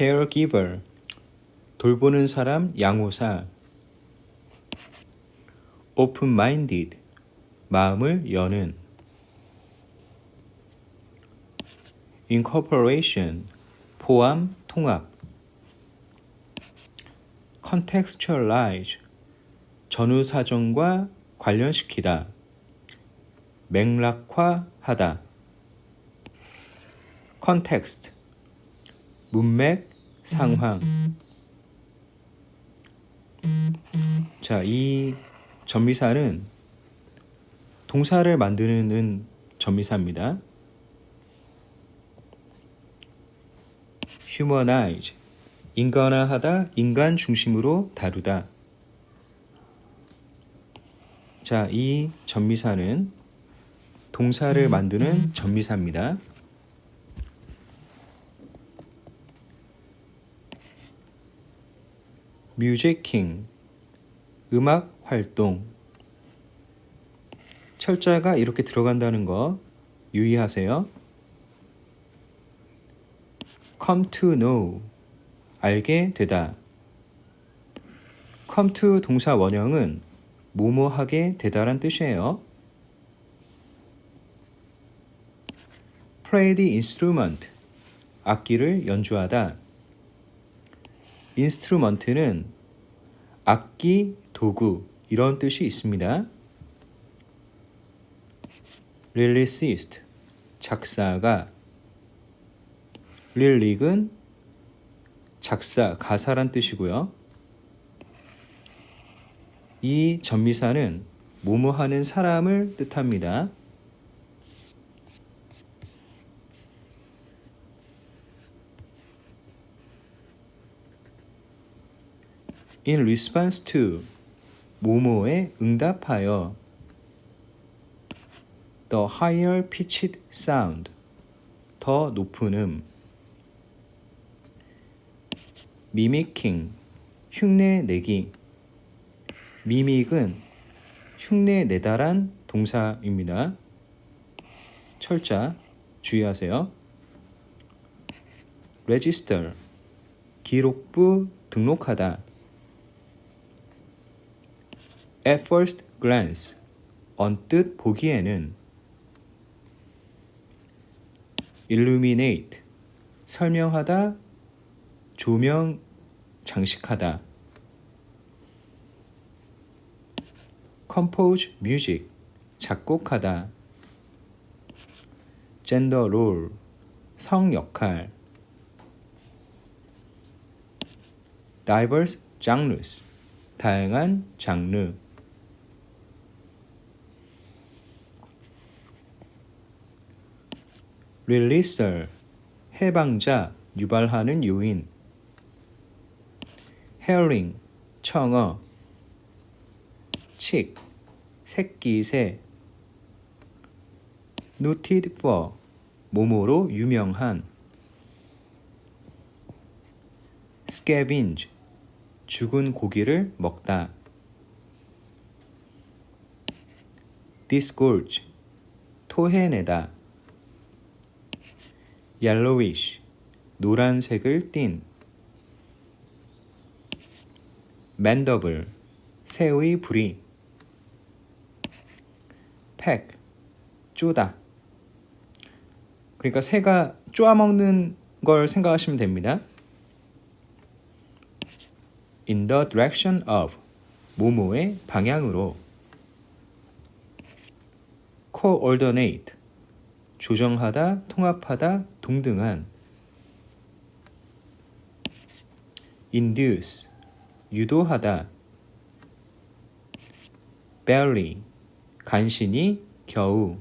caregiver 돌보는 사람 양호사 open-minded 마음을 여는 incorporation 포함 통합 contextualize 전후 사정과 관련시키다 맥락화하다 context 문맥 상황 자, 이 전미사는 동사를 만드는 전미사입니다. humanize 인간화하다, 인간 중심으로 다루다. 자, 이 전미사는 동사를 만드는 전미사입니다. 뮤직킹 음악 활동 철자가 이렇게 들어간다는 거 유의하세요. come to know 알게 되다. come to 동사 원형은 뭐뭐하게 되다란 뜻이에요. play the instrument 악기를 연주하다. 인스트루먼트는 악기, 도구 이런 뜻이 있습니다. 릴리시스트 작사가 릴릭은 작사, 가사란 뜻이고요. 이 전미사는 뭐뭐 하는 사람을 뜻합니다. In response to 모모에 응답하여 the higher pitched sound 더 높은 음 mimicking 흉내 내기 미믹은 흉내 내다란 동사입니다. 철자 주의하세요. register 기록부 등록하다 At first glance, 언뜻 보기에는 illuminate, 설명하다, 조명, 장식하다 compose music, 작곡하다 gender role, 성 역할 diverse genres, 다양한 장르 releaser 해방자 유발하는 요인 herring 청어 chick 새끼새 noted for 모모로 유명한 scavenge 죽은 고기를 먹다 disgorge 토해내다 yellowish 노란색을 띤 mandible 새의 부리 peck 쪼다 그러니까 새가 쪼아먹는 걸 생각하시면 됩니다. in the direction of 모모의 방향으로 coordinate 조정하다, 통합하다, 동등한 induce 유도하다 barely 간신히 겨우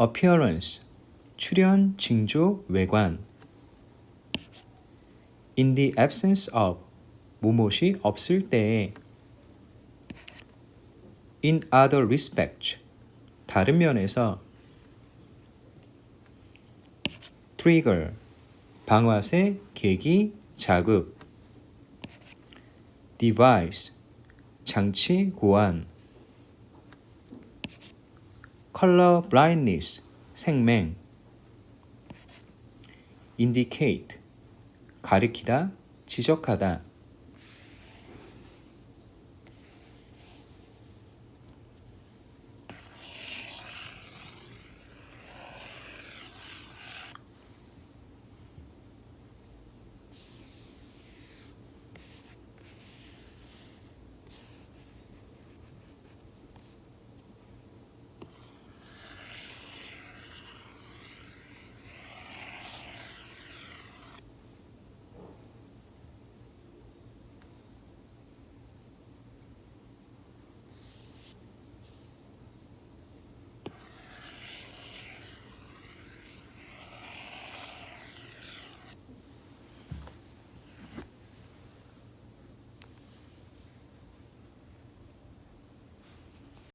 appearance 출현, 징조, 외관 in the absence of 무엇이 없을 때에 in other respects 다른 면에서 trigger 방아쇠, 계기, 자극 device 장치, 고안 color blindness 생맹 indicate 가리키다, 지적하다,